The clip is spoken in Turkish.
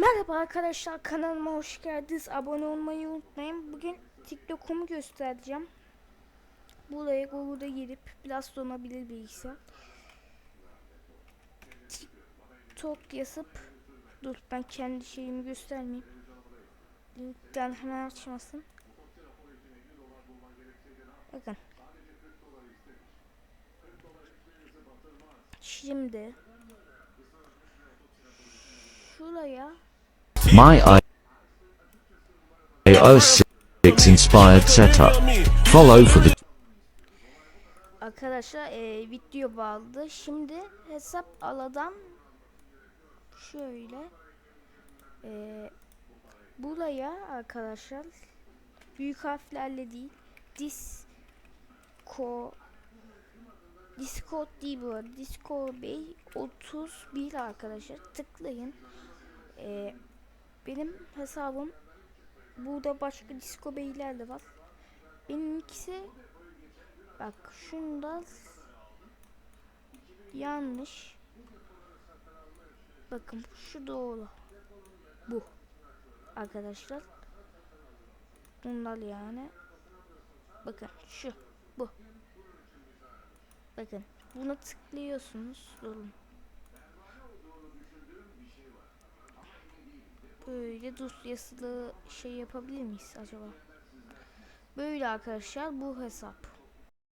Merhaba arkadaşlar kanalıma hoş geldiniz. Abone olmayı unutmayın. Bugün TikTok'umu göstereceğim. Buraya Google'da girip biraz donabilir bilgisayar. TikTok yazıp dur ben kendi şeyimi göstermeyeyim. Linkten hemen açmasın. Bakın. Şimdi şuraya My iOS 6 inspired setup. Follow for the Arkadaşlar e, video bağladı. Şimdi hesap aladan şöyle e, buraya arkadaşlar büyük harflerle değil disco Discord değil bu arada. Discord Bey 31 arkadaşlar tıklayın. E, benim hesabım burada başka Disco Bey'ler de var. Benim ikisi Bak şunda yanlış. Bakın şu doğru. Bu. Arkadaşlar. Bunlar yani. Bakın şu. Bu. Bakın. Buna tıklıyorsunuz. Durun. Böyle dosyasını şey yapabilir miyiz acaba? Böyle arkadaşlar bu hesap.